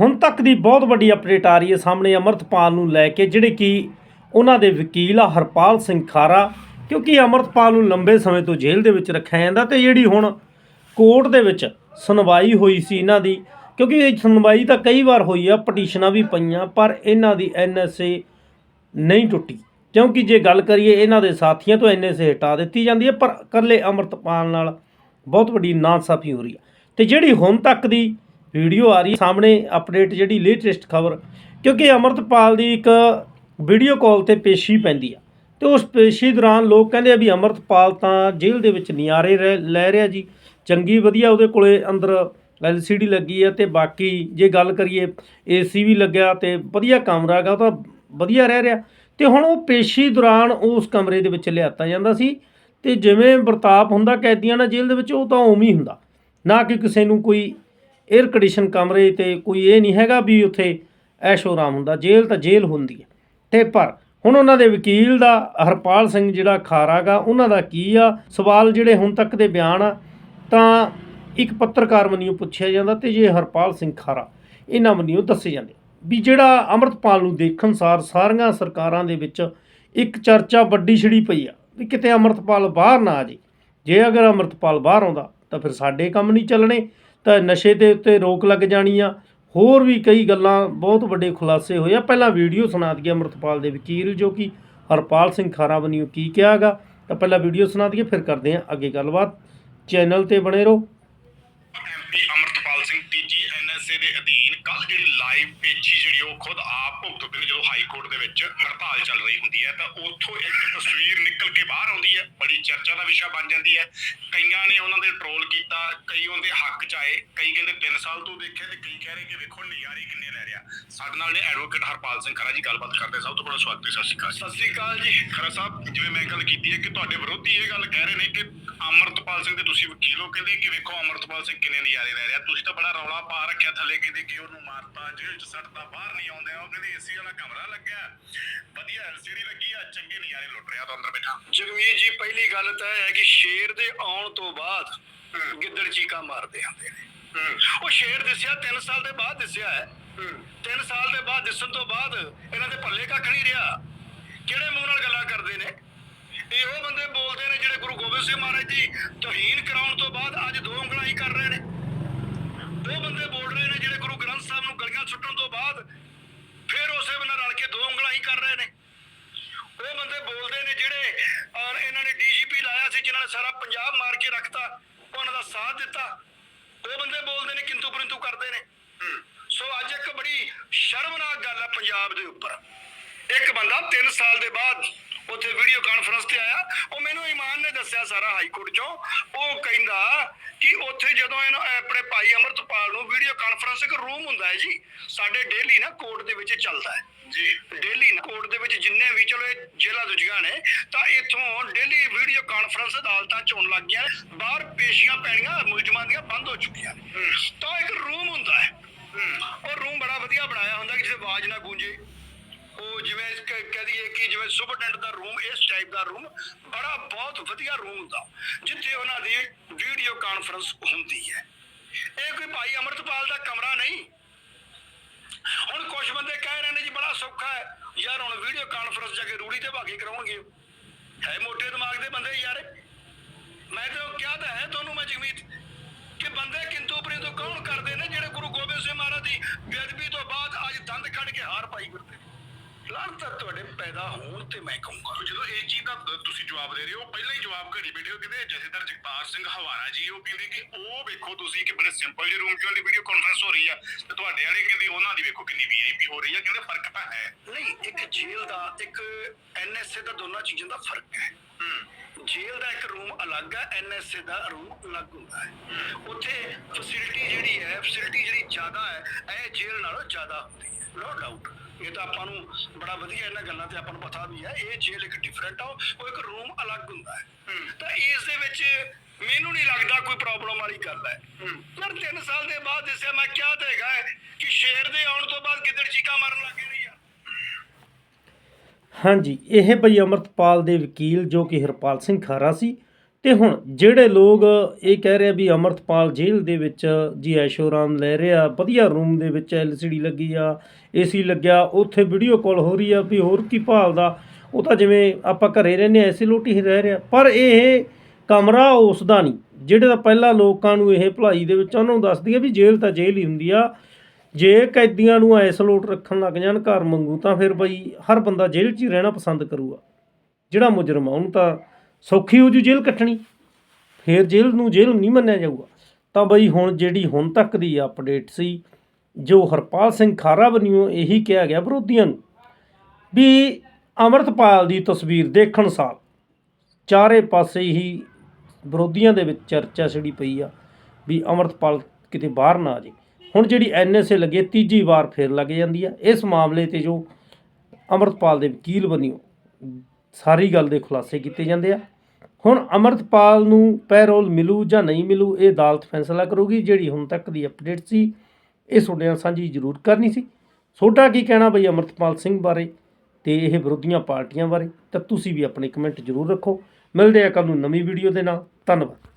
ਹੁਣ ਤੱਕ ਦੀ ਬਹੁਤ ਵੱਡੀ ਅਪਡੇਟ ਆ ਰਹੀ ਹੈ ਸਾਹਮਣੇ ਅਮਰਤਪਾਲ ਨੂੰ ਲੈ ਕੇ, ਜਿਹੜੇ ਕਿ ਉਹਨਾਂ ਦੇ ਵਕੀਲ ਆ ਹਰਪਾਲ ਸਿੰਘ ਖਾਰਾ, ਕਿਉਂਕਿ ਅਮਰਤਪਾਲ ਨੂੰ ਲੰਬੇ ਸਮੇਂ ਤੋਂ ਜੇਲ੍ਹ ਦੇ ਵਿੱਚ ਰੱਖਿਆ ਜਾਂਦਾ ਤੇ ਜਿਹੜੀ ਹੁਣ ਕੋਰਟ ਦੇ ਵਿੱਚ ਸੁਣਵਾਈ ਹੋਈ ਸੀ ਇਹਨਾਂ ਦੀ, ਕਿਉਂਕਿ ਇਹ ਸੁਣਵਾਈ ਤਾਂ ਕਈ ਵਾਰ ਹੋਈ ਆ, ਪਟੀਸ਼ਨਾਂ ਵੀ ਪਈਆਂ, ਪਰ ਇਹਨਾਂ ਦੀ ਐਨਐਸਏ ਨਹੀਂ ਟੁੱਟੀ। ਕਿਉਂਕਿ ਜੇ ਗੱਲ ਕਰੀਏ, ਇਹਨਾਂ ਦੇ ਸਾਥੀਆਂ ਤੋਂ ਐਨਐਸਏ ਹਟਾ ਦਿੱਤੀ ਜਾਂਦੀ ਹੈ, ਪਰ ਇਕੱਲੇ ਅਮਰਤਪਾਲ ਨਾਲ ਬਹੁਤ ਵੱਡੀ ਨਾਸਾਫੀ ਹੋ ਰਹੀ ਹੈ। ਤੇ ਜਿਹੜੀ ਹੁਣ ਤੱਕ ਦੀ ਵੀਡੀਓ ਆ ਰਹੀ ਸਾਹਮਣੇ ਅਪਡੇਟ ਜਿਹੜੀ ਲੇਟੈਸਟ ਖਬਰ, ਕਿਉਂਕਿ ਅਮਰਤਪਾਲ ਦੀ ਇੱਕ ਵੀਡੀਓ ਕਾਲ ਤੇ ਪੇਸ਼ੀ ਪੈਂਦੀ ਆ। ਤੇ ਉਸ ਪੇਸ਼ੀ ਦੌਰਾਨ ਲੋਕ ਕਹਿੰਦੇ ਆ ਵੀ ਅਮਰਤਪਾਲ ਤਾਂ ਜੇਲ੍ਹ ਦੇ ਵਿੱਚ ਨਿਆਰੇ ਰਹਿ- ਲੈ ਰਿਹਾ ਜੀ। ਚੰਗੀ ਵਧੀਆ ਉਹਦੇ ਕੋਲੇ ਅੰਦਰ ਐਲਸੀਡੀ ਲੱਗੀ ਆ ਤੇ ਬਾਕੀ ਜੇ ਗੱਲ ਕਰੀਏ ਏਸੀ ਵੀ ਲੱਗਿਆ ਤੇ ਵਧੀਆ ਕਮਰਾ ਹੈਗਾ, ਉਹ ਤਾਂ ਵਧੀਆ ਰਹਿ ਰਿਹਾ। ਤੇ ਹੁਣ ਉਹ ਪੇਸ਼ੀ ਦੌਰਾਨ ਉਸ ਕਮਰੇ ਦੇ ਵਿੱਚ ਲਿਆਤਾ ਜਾਂਦਾ ਸੀ ਤੇ ਜਿਵੇਂ ਵਰਤਾਪ ਹੁੰਦਾ ਕੈਦੀਆਂ ਨਾਲ ਜੇਲ੍ਹ ਦੇ ਵਿੱਚ, ਉਹ ਤਾਂ ਉਵੇਂ ਹੀ ਹੁੰਦਾ। ਨਾ ਕਿ ਕਿਸੇ ਨੂੰ ਕੋਈ 에ਅਰ ਕੰਡੀਸ਼ਨ ਕਮਰੇ ਤੇ ਕੋਈ ਇਹ ਨਹੀਂ ਹੈਗਾ ਵੀ ਉੱਥੇ ਐਸ਼ੋ ਆਰਾਮ ਹੁੰਦਾ, ਜੇਲ੍ਹ ਤਾਂ ਜੇਲ੍ਹ ਹੁੰਦੀ ਹੈ। ਤੇ ਪਰ ਹੁਣ ਉਹਨਾਂ ਦੇ ਵਕੀਲ ਦਾ, ਹਰਪਾਲ ਸਿੰਘ ਜਿਹੜਾ ਖਾਰਾਗਾ ਉਹਨਾਂ ਦਾ ਕੀ ਆ? ਸਵਾਲ ਜਿਹੜੇ ਹੁਣ ਤੱਕ ਦੇ ਬਿਆਨ ਆ, ਤਾਂ ਇੱਕ ਪੱਤਰਕਾਰ ਵੱਲੋਂ ਪੁੱਛਿਆ ਜਾਂਦਾ ਤੇ ਜੇ ਹਰਪਾਲ ਸਿੰਘ ਖਾਰਾ, ਇਹਨਾਂ ਵੱਲੋਂ ਦੱਸੇ ਜਾਂਦੇ ਵੀ ਜਿਹੜਾ ਅਮਰਤਪਾਲ ਨੂੰ ਦੇਖਣ ਸਾਰ ਸਾਰੀਆਂ ਸਰਕਾਰਾਂ ਦੇ ਵਿੱਚ ਇੱਕ ਚਰਚਾ ਵੱਡੀ ਛਿੜੀ ਪਈ ਆ ਵੀ ਕਿਤੇ ਅਮਰਤਪਾਲ ਬਾਹਰ ਨਾ ਆ ਜੇ। ਜੇ ਅਗਰ ਅਮਰਤਪਾਲ ਬਾਹਰ ਆਉਂਦਾ, ਤਾਂ ਫਿਰ ਸਾਡੇ ਕੰਮ ਨਹੀਂ ਚੱਲਣੇ। ਤਾਂ ਨਸ਼ੇ ਦੇ ਉੱਤੇ ਰੋਕ ਲੱਗ ਜਾਣੀ ਆ। ਹੋਰ ਵੀ ਕਈ ਗੱਲਾਂ ਬਹੁਤ ਵੱਡੇ ਖੁਲਾਸੇ ਹੋਏ ਆ। ਪਹਿਲਾਂ ਵੀਡੀਓ ਸੁਣਾ ਦਈਏ ਅਮਰਤਪਾਲ ਦੇ ਵਕੀਲ ਜੋ ਕਿ ਹਰਪਾਲ ਸਿੰਘ ਖਾਰਾ ਵੱਲੋਂ ਕੀ ਕਿਹਾਗਾ। ਤਾਂ ਪਹਿਲਾਂ ਵੀਡੀਓ ਸੁਣਾ ਦਈਏ, ਫਿਰ ਕਰਦੇ ਹਾਂ ਅੱਗੇ ਗੱਲਬਾਤ। ਚੈਨਲ ਤੇ ਬਣੇ ਰਹੋ। ਐਮਪੀ ਐਨਐਸਏ ਦੇ ਅਧੀਨ ਕੱਲ ਜਿਹੜੀ ਲਾਈਵ ਪੇਸ਼ੀ ਜਿਹੜੀ ਉਹ ਖੁਦ ਆਪ ਭੁਗਤਦੇ ਨੇ ਜਦੋਂ ਹਾਈ ਕੋਰਟ ਦੇ ਵਿੱਚ ਹੜਤਾਲ ਚੱਲ ਰਹੀ ਹੁੰਦੀ ਹੈ ਤਾਂ ਉੱਥੋਂ ਇੱਕ ਤਸਵੀਰ ਨਿਕਲ ਕੇ ਬਾਹਰ ਆਉਂਦੀ ਹੈ ਬੜੀ ਚਰਚਾ ਦਾ ਵਿਸ਼ਾ ਬਣ ਜਾਂਦੀ ਹੈ। ਕਈਆਂ ਨੇ ਉਹਨਾਂ ਦੇ ਟਰੋਲ ਕੀਤਾ ਕਈ ਉਹਦੇ ਹੱਕ ਚ ਆਏ ਕਈ ਕਹਿੰਦੇ 3 ਸਾਲ ਤੋਂ ਦੇਖਿਆ ਤੇ ਕਈ ਕਹਿ ਰਹੇ ਕਿ ਵੇਖੋ ਨਜ਼ਾਰੇ ਕਿੰਨੇ ਲੈ ਰਿਹਾ। ਸਾਡੇ ਨਾਲ ਨੇ ਐਡਵੋਕੇਟ ਹਰਪਾਲ ਸਿੰਘ ਖਰਾ ਜੀ ਗੱਲਬਾਤ ਕਰਦੇ ਸਭ ਤੋਂ ਪਹਿਲਾਂ ਸਵਾਗਤ ਹੈ ਸਤਿ ਸ਼੍ਰੀ ਅਕਾਲ ਸਤਿ ਸ਼੍ਰੀ ਅਕਾਲ ਜੀ। ਖਰਾ ਸਾਹਿਬ ਜਿਵੇਂ ਮੈਂ ਗੱਲ ਕੀਤੀ ਹੈ ਕਿ ਤੁਹਾਡੇ ਵਿਰੋਧੀ ਇਹ ਗੱਲ ਕਹਿ ਰਹੇ ਨੇ ਕਿ ਅਮਰਤਪਾਲ ਸਿੰਘ ਦੇ ਤੁਸੀਂ ਵਕੀਲ ਹੋ ਕਹਿੰਦੇ ਕਿ ਵੇਖੋ ਅਮਰਤਪਾਲ ਸਿੰਘ ਕਿੰਨੇ ਨਜ਼ਾਰੇ ਲੈ ਰਿਹਾ। ਤੁਸੀਂ ਤਾਂ ਬੜਾ ਰੌਲਾ ਪਾ ਰੱਖਿਆ ਥੱਲੇ ਕਹਿੰਦੇ ਕਿ ਉਹਨੂੰ ਮਾਰਤਾ ਜੇਲ੍ਹ ਚ ਸੱਟਦਾ ਬਾਹਰ ਨਹੀਂ ਆਉਂਦੇ ਉਹ ਕਹਿੰਦੇ ਏਸੀ ਵਾਲਾ ਕਮਰਾ ਲੱਗਿਆ। ਵਧੀਆ ਐਲਸੀਡੀ ਲੱਗੀ ਆ ਚੰਗੇ ਨਜ਼ਾਰੇ ਲੁੱਟ ਰਿਹਾ ਤਾਂ ਅੰਦਰ ਬੈਠਾ। ਜਗਮੀਤ ਜੀ ਪਹਿਲੀ ਗੱਲ ਤਾਂ ਇਹ ਹੈ ਕਿ ਸ਼ੇਰ ਦੇ ਆਉਣ ਤੋਂ ਬਾਅਦ ਗਿੱਦੜ ਚੀਕਾ ਮਾਰਦੇ ਹੁੰਦੇ ਨੇ। ਉਹ ਸ਼ੇਰ ਦਿਸਿਆ 3 ਸਾਲ ਦੇ ਬਾਅਦ ਦਿਸਿਆ ਹੈ। 3 ਸਾਲ ਦੇ ਬਾਅਦ ਦਿਸਣ ਤੋਂ ਬਾਅਦ ਇਹਨਾਂ ਦੇ ਪੱਲੇ ਕੱਖ ਨਹੀਂ ਰਿਹਾ। ਕਿਹੜੇ ਮੂੰਹ ਨਾਲ ਗੱਲਾਂ ਕਰਦੇ ਨੇ? ਇਹੋ ਬੰਦੇ ਬੋਲਦੇ ਨੇ ਜਿਹੜੇ ਗੁਰੂ ਗੋਬਿੰਦ ਸਿੰਘ ਮਹਾਰਾਜ ਦੀ ਤੋਹੀਨ ਕਰਾਉਣ ਤੋਂ ਬਾਅਦ ਅੱਜ ਦੋ ਉਂਗਲਾਂ ਹੀ ਕਰ ਰਹੇ ਨੇ ਉਹ ਬੰਦੇ ਬੋਲ ਰਹੇ ਨੇ ਜਿਹੜੇ ਗੁਰੂ ਗ੍ਰੰਥ ਸਾਹਿਬ ਨੂੰ ਗਲੀਆਂ ਸੁੱਟਣ ਤੋਂ ਬਾਅਦ ਫਿਰ ਉਸੇ ਬੰਨੇ ਰਲ ਕੇ ਦੋ ਉਂਗਲਾਂ ਹੀ ਕਰ ਰਹੇ ਨੇ ਉਹ ਬੰਦੇ ਬੋਲਦੇ ਨੇ ਜਿਹੜੇ ਔਰ ਇਹਨਾਂ ਨੇ ਡੀਜੀਪੀ ਲਾਇਆ ਸੀ ਜਿਨ੍ਹਾਂ ਨੇ ਸਾਰਾ ਪੰਜਾਬ ਮਾਰ ਕੇ ਰੱਖਤਾ, ਉਹਨਾਂ ਦਾ ਸਾਥ ਦਿੱਤਾ। ਉਹ ਬੰਦੇ ਬੋਲਦੇ ਨੇ, ਕਿੰਤੂ ਪਰੰਤੂ ਕਰਦੇ ਨੇ। ਸੋ ਅੱਜ ਇੱਕ ਬੜੀ ਸ਼ਰਮਨਾਕ ਗੱਲ ਹੈ ਪੰਜਾਬ ਦੇ ਉੱਪਰ। ਇੱਕ ਬੰਦਾ 3 ਸਾਲ ਦੇ ਬਾਅਦ ਉੱਥੇ ਵੀਡੀਓ ਕਾਨਫਰੰਸ ਤੇ ਆਇਆ। ਉਹ ਮੈਨੂੰ ਇਮਾਨ ਨੇ ਦੱਸਿਆ ਸਾਰਾ ਹਾਈ ਕੋਰਟ ਚੋਂ। ਉਹ ਕਹਿੰਦਾ ਕਿ ਉੱਥੇ ਜਦੋਂ ਇਹਨਾਂ ਆਪਣੇ ਭਾਈ ਅਮਰਤਪਾਲ ਨੂੰ ਵੀਡੀਓ ਕਾਨਫਰੰਸ ਇੱਕ ਰੂਮ ਹੁੰਦਾ ਹੈ ਜੀ, ਸਾਡੇ ਡੇਲੀ ਨਾ ਕੋਰਟ ਦੇ ਵਿੱਚ ਚੱਲਦਾ ਹੈ। ਜੀ। ਡੇਲੀ ਕੋਰਟ ਦੇ ਵਿੱਚ ਜਿੰਨੇ ਵੀ ਚਲੋ ਇਹ ਜੇਲ੍ਹਾਂ ਦੂਜੀਆਂ ਨੇ ਤਾਂ ਇੱਥੋਂ ਡੇਲੀ ਵੀਡੀਓ ਕਾਨਫਰੰਸ ਅਦਾਲਤਾਂ ਚ ਹੋਣ ਲੱਗ ਗਈਆਂ। ਬਾਹਰ ਪੇਸ਼ੀਆਂ ਪੈਣੀਆਂ ਮੁਲਜ਼ਮਾਂ ਦੀਆਂ ਬੰਦ ਹੋ ਚੁੱਕੀਆਂ। ਨੇ ਤਾਂ ਇੱਕ ਰੂਮ ਹੁੰਦਾ ਹੈ। ਉਹ ਰੂਮ ਬੜਾ ਵਧੀਆ ਬਣਾਇਆ ਹੁੰਦਾ ਕਿ ਜਿੱਥੇ ਆਵਾਜ਼ ਨਾ ਗੂੰਜੇ। ਉਹ ਜਿਵੇਂ ਕਹਿ ਦਈਏ ਕਿ ਜਿਵੇਂ ਸੁਪਰਡੈਂਟ ਦਾ ਰੂਮ ਇਸ ਟਾਈਪ ਦਾ ਰੂਮ ਬੜਾ ਬਹੁਤ ਵਧੀਆ ਰੂਮ ਹੁੰਦਾ ਜਿੱਥੇ ਉਹਨਾਂ ਦੀ ਵੀਡੀਓ ਕਾਨਫਰੰਸ ਹੁੰਦੀ ਹੈ। ਇਹ ਕੋਈ ਭਾਈ ਅਮਰਤਪਾਲ ਦਾ ਕਮਰਾ ਨਹੀਂ। ਹੁਣ ਕੁਝ ਬੰਦੇ ਕਹਿ ਰਹੇ ਨੇ ਜੀ, ਬੜਾ ਸੌਖਾ ਹੈ। ਯਾਰ ਹੁਣ ਵੀਡੀਓ ਕਾਨਫਰੰਸ ਜਾ ਕੇ ਰੂੜੀ ਤੇ ਭਾਗੀ ਕਰਾਉਣਗੇ। ਹੈ ਮੋਟੇ ਦਿਮਾਗ ਦੇ ਬੰਦੇ ਯਾਰ। ਮੈਂ ਤਾਂ ਕਿਹਾ ਤਾਂ ਹੈ ਤੁਹਾਨੂੰ ਮੈਂ ਜਗਮੀਤ, ਕਿ ਬੰਦੇ ਕਿੰਤੂ ਪਰਿੰਤੂ ਕੌਣ ਕਰਦੇ ਨੇ ਜਿਹੜੇ ਗੁਰੂ ਗੋਬਿੰਦ ਸਿੰਘ ਮਹਾਰਾਜ ਦੀ ਬੇਅਦਬੀ ਤੋਂ ਬਾਅਦ ਅੱਜ ਦੰਦ ਕੱਢ ਕੇ ਹਾਰ ਪਾਈ ਫਿਰਦੇ ਲਾਂਤ ਤੁਹਾਡੇ ਪੈਦਾ ਹੋਣ ਤੇ ਮੈਂ ਕਹੂੰਗਾ ਜਦੋਂ ਇਹ ਚੀਜ਼ ਦਾ ਤੁਸੀਂ ਜਵਾਬ ਦੇ ਰਹੇ ਹੋ ਪਹਿਲਾਂ ਹੀ ਜਵਾਬ ਘੜੀ ਬੈਠੇ ਹੋ ਕਹਿੰਦੇ ਜਥੇਦਾਰ ਜਗਤਾਰ ਸਿੰਘ ਹਵਾਰਾ ਜੀ ਉਹ ਕਹਿੰਦੇ ਕਿ ਉਹ ਵੇਖੋ ਤੁਸੀਂ ਕਿ ਬੜੇ ਸਿੰਪਲ ਜਿਹੇ ਰੂਮ 'ਚ ਉਹਦੀ ਵੀਡੀਓ ਕਾਨਫਰੰਸ ਹੋ ਰਹੀ ਆ ਤੇ ਤੁਹਾਡੇ ਵਾਲੇ ਕਹਿੰਦੇ ਉਹਨਾਂ ਦੀ ਵੇਖੋ ਕਿੰਨੀ ਵੀਆਈਪੀ ਹੋ ਰਹੀ ਆ ਕਹਿੰਦੇ ਫ਼ਰਕ ਤਾਂ ਹੈ। ਨਹੀਂ ਇੱਕ ਜੇਲ੍ਹ ਦਾ ਇੱਕ ਐਨਐਸਏ ਦਾ ਦੋਨਾਂ ਚੀਜ਼ਾਂ ਦਾ ਫ਼ਰਕ ਹੈ। ਜੇਲ੍ਹ ਦਾ ਇੱਕ ਰੂਮ ਅਲੱਗ ਹੈ ਐਨਐਸਏ ਦਾ ਰੂਮ ਅਲੱਗ ਹੁੰਦਾ ਹੈ। ਉੱਥੇ ਫੈਸਿਲਿਟੀ ਜਿਹੜੀ ਹੈ ਫੈਸਿਲਿਟੀ ਜਿਹੜੀ ਜ਼ਿਆਦਾ ਹੈ ਇਹ ਜੇਲ੍ਹ ਨਾਲੋਂ ਜ਼ਿਆਦਾ ਹੁੰਦੀ ਹੈ ਨੋ ਡਾਊਟ ਇਹ ਤਾਂ ਆਪਾਂ ਨੂੰ ਬੜਾ ਵਧੀਆ ਇਹਨਾਂ ਗੱਲਾਂ ਤੇ ਆਪਾਂ ਨੂੰ ਪਤਾ ਵੀ ਹੈ ਇਹ ਜੇਲ੍ਹ ਇੱਕ ਡਿਫਰੈਂਟ ਆ ਉਹ ਇੱਕ ਰੂਮ ਅਲੱਗ ਹੁੰਦਾ ਹੈ। ਤਾਂ ਇਸ ਦੇ ਵਿੱਚ ਮੈਨੂੰ ਨਹੀਂ ਲੱਗਦਾ ਕੋਈ ਪ੍ਰੋਬਲਮ ਵਾਲੀ ਗੱਲ ਹੈ। ਯਾਰ 3 ਸਾਲ ਦੇ ਬਾਅਦ ਦੱਸਿਆ ਮੈਂ ਕਿਹਾ ਹੈ ਕਿ ਸ਼ੇਰ ਦੇ ਆਉਣ ਤੋਂ ਬਾਅਦ ਗਿੱਦੜ ਚੀਕਾ ਮਾਰਨ ਲੱਗੇ ਨੇ ਯਾਰ। ਹਾਂਜੀ ਇਹ ਬਈ ਅਮਰਤਪਾਲ ਦੇ ਵਕੀਲ ਜੋ ਕਿ ਹਰਪਾਲ ਸਿੰਘ ਖਾਰਾ ਸੀ ਤੇ ਹੁਣ ਜਿਹੜੇ ਲੋਕ ਇਹ ਕਹਿ ਰਹੇ ਆ ਵੀ ਅਮਰਤਪਾਲ ਜੇਲ੍ਹ ਦੇ ਵਿੱਚ ਜੀ ਐਸ਼ੋਰਾਮ ਲੈ ਰਿਹਾ, ਵਧੀਆ ਰੂਮ ਦੇ ਵਿੱਚ ਐਲਸੀਡੀ ਲੱਗੀ ਆ, ਏਸੀ ਲੱਗਿਆ, ਉੱਥੇ ਵੀਡੀਓ ਕਾਲ ਹੋ ਰਹੀ ਆ ਵੀ ਹੋਰ ਕੀ ਭਾਲਦਾ ਉਹ ਤਾਂ ਜਿਵੇਂ ਆਪਾਂ ਘਰੇ ਰਹਿੰਦੇ ਆ ਐਸੀ ਲੋਟੀ ਹੀ ਰਹਿ ਰਿਹਾ। ਪਰ ਇਹ ਕਮਰਾ ਉਸ ਦਾ ਨਹੀਂ। ਜਿਹੜੇ ਤਾਂ ਪਹਿਲਾਂ ਲੋਕਾਂ ਨੂੰ ਇਹ ਭਲਾਈ ਦੇ ਵਿੱਚ ਉਹਨਾਂ ਨੂੰ ਦੱਸਦੀ ਆ ਵੀ ਜੇਲ੍ਹ ਤਾਂ ਜੇਲ੍ਹ ਹੀ ਹੁੰਦੀ ਆ। ਜੇ ਕੈਦੀਆਂ ਨੂੰ ਐਸਲੋਟ ਰੱਖਣ ਲੱਗ ਜਾਣ, ਘਰ ਮੰਗੂ ਤਾਂ ਫਿਰ ਬਈ ਹਰ ਬੰਦਾ ਜੇਲ੍ਹ 'ਚ ਹੀ ਰਹਿਣਾ ਪਸੰਦ ਕਰੂਗਾ। ਜਿਹੜਾ ਮੁਜਰਮ ਆ, ਉਹਨੂੰ ਤਾਂ ਸੌਖੀ ਹੋ ਜੂ ਜੇਲ੍ਹ ਕੱਟਣੀ। ਫਿਰ ਜੇਲ੍ਹ ਨੂੰ ਜੇਲ੍ਹ ਨਹੀਂ ਮੰਨਿਆ ਜਾਊਗਾ। ਤਾਂ ਬਈ ਹੁਣ ਜਿਹੜੀ ਹੁਣ ਤੱਕ ਦੀ ਅਪਡੇਟ ਸੀ, ਜੋ ਹਰਪਾਲ ਸਿੰਘ ਖਾਰਾ ਬਣਿਓ ਇਹੀ ਕਿਹਾ ਗਿਆ ਵਿਰੋਧੀਆਂ ਨੂੰ ਵੀ ਅਮਰਤਪਾਲ ਦੀ ਤਸਵੀਰ ਦੇਖਣ ਸਾਰ ਚਾਰੇ ਪਾਸੇ ਹੀ ਵਿਰੋਧੀਆਂ ਦੇ ਵਿੱਚ ਚਰਚਾ ਛਿੜੀ ਪਈ ਆ ਵੀ ਅਮਰਤਪਾਲ ਕਿਤੇ ਬਾਹਰ ਨਾ ਆ ਜੇ ਹੁਣ ਜਿਹੜੀ ਐਨਐਸਏ ਲੱਗੇ, ਤੀਜੀ ਵਾਰ ਫੇਰ ਲੱਗ ਜਾਂਦੀ ਆ। ਇਸ ਮਾਮਲੇ ਤੇ ਜੋ ਅਮਰਤਪਾਲ ਦੇ ਵਕੀਲ ਬਣਿਓ ਸਾਰੀ ਗੱਲ ਦੇ ਖੁਲਾਸੇ ਕੀਤੇ ਜਾਂਦੇ ਆ। ਹੁਣ ਅਮਰਤਪਾਲ ਨੂੰ ਪੈਰੋਲ ਮਿਲੂ ਜਾਂ ਨਹੀਂ ਮਿਲੂ, ਇਹ ਅਦਾਲਤ ਫੈਸਲਾ ਕਰੂਗੀ, ਜਿਹੜੀ ਹੁਣ ਤੱਕ ਦੀ ਅਪਡੇਟ ਸੀ, ਇਹ ਤੁਹਾਡੇ ਨਾਲ ਸਾਂਝੀ ਜ਼ਰੂਰ ਕਰਨੀ ਸੀ। ਤੁਹਾਡਾ ਕੀ ਕਹਿਣਾ ਬਈ ਅਮਰਤਪਾਲ ਸਿੰਘ ਬਾਰੇ ਤੇ ਇਹ ਵਿਰੋਧੀਆਂ ਪਾਰਟੀਆਂ ਬਾਰੇ? ਤਾਂ ਤੁਸੀਂ ਵੀ ਆਪਣੇ ਕਮੈਂਟ ਜ਼ਰੂਰ ਰੱਖੋ। ਮਿਲਦੇ ਆ ਕੱਲ ਨੂੰ ਨਵੀਂ ਵੀਡੀਓ ਦੇ ਨਾਲ। ਧੰਨਵਾਦ।